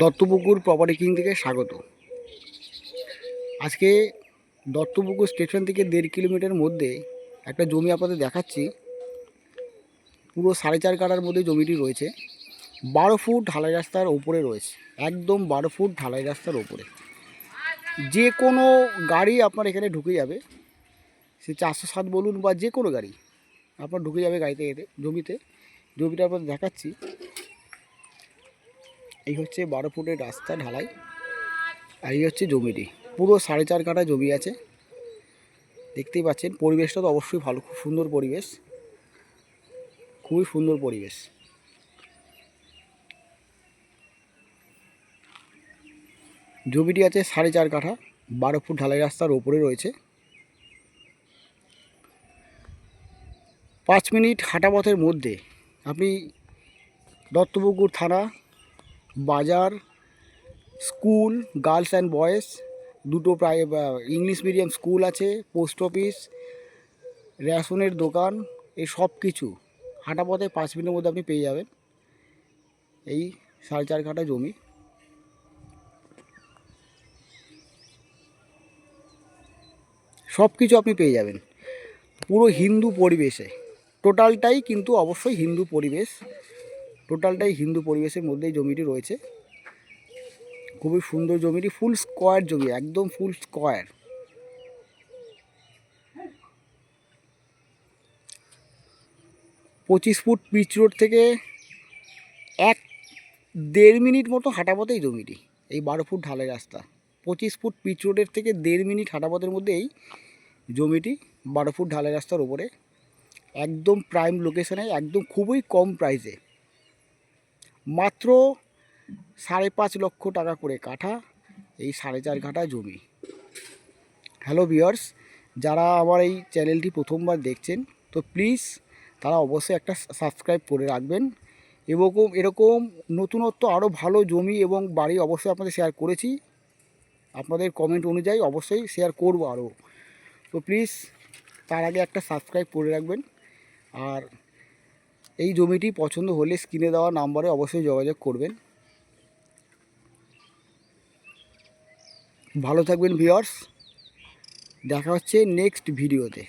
Duttapukur property king থেকে স্বাগত। আজকে দত্তপুকুর স্টেশন থেকে দেড় কিলোমিটার মধ্যে একটা জমি আপনাদের দেখাচ্ছি। পুরো সাড়ে চার কাটার মধ্যে জমিটি রয়েছে। বারো ফুট ঢালাই রাস্তার ওপরে রয়েছে। একদম বারো ফুট ঢালাই রাস্তার ওপরে যে কোনো গাড়ি আপনার এখানে ঢুকে যাবে। সে চারশো সাত বলুন বা যে কোনো গাড়ি আপনার ঢুকে যাবে গাড়িতে, এতে, জমিতে। জমিটা আপনাদের দেখাচ্ছি। এই হচ্ছে বারো ফুটের রাস্তা ঢালাই, আর এই হচ্ছে জমিটি। পুরো সাড়ে চার কাঠা জমি আছে। দেখতেই পাচ্ছেন, পরিবেশটা তো অবশ্যই ভালো, খুব সুন্দর পরিবেশ। খুবই সুন্দর পরিবেশ। জমিটি আছে সাড়ে চার কাঠা, বারো ফুট ঢালাই রাস্তার ওপরে রয়েছে। পাঁচ মিনিট হাঁটা পথের মধ্যে আপনি দত্তপুকুর থানা বাজার, স্কুল, গার্লস অ্যান্ড বয়েজ, দুটো প্রায় ইংলিশ মিডিয়াম স্কুল আছে, পোস্ট অফিস, রেশনের দোকান এই সব কিছু। হাঁটা পথে পাঁচ মিনিটের মধ্যে আপনি পেয়ে যাবেন। এই সাড়ে চার কাঠা জমি। সব কিছু আপনি পেয়ে যাবেন। পুরো হিন্দু পরিবেশে। টোটালটাই কিন্তু অবশ্যই হিন্দু পরিবেশ। টোটালটাই হিন্দু পরিবেশের মধ্যেই জমিটি রয়েছে। খুবই সুন্দর জমিটি ফুল স্কোয়ার জমি, একদম ফুল স্কোয়ার পঁচিশ ফুট পিচ রোড থেকে এক দেড় মিনিট মতো হাঁটা পথেই জমিটি, এই বারো ফুট ঢালাই রাস্তা। পঁচিশ ফুট পিচ রোডের থেকে দেড় মিনিট হাঁটা পথের মধ্যে এই জমিটি বারো ফুট ঢালাই রাস্তার ওপরে একদম প্রাইম লোকেশনে একদম খুবই কম প্রাইসে মাত্র সাড়ে পাঁচ লক্ষ টাকা করে কাঠা এই সাড়ে চার কাঠা জমি। হ্যালো ভিওর্স যারা আমার এই চ্যানেলটি প্রথমবার দেখছেন, তো প্লিজ তারা অবশ্যই একটা সাবস্ক্রাইব করে রাখবেন এরকম এরকম নতুনত্ব আরও ভালো জমি এবং বাড়ি অবশ্যই আপনাদের শেয়ার করেছি। আপনাদের কমেন্ট অনুযায়ী অবশ্যই শেয়ার করব আরও। তো প্লিজ তার আগে একটা সাবস্ক্রাইব করে রাখবেন। আর এই জমিটি পছন্দ হলে স্ক্রিনে দেওয়া নাম্বারে অবশ্যই যোগাযোগ করবেন। ভালো থাকবেন ভিওর্স দেখা হচ্ছে নেক্সট ভিডিওতে।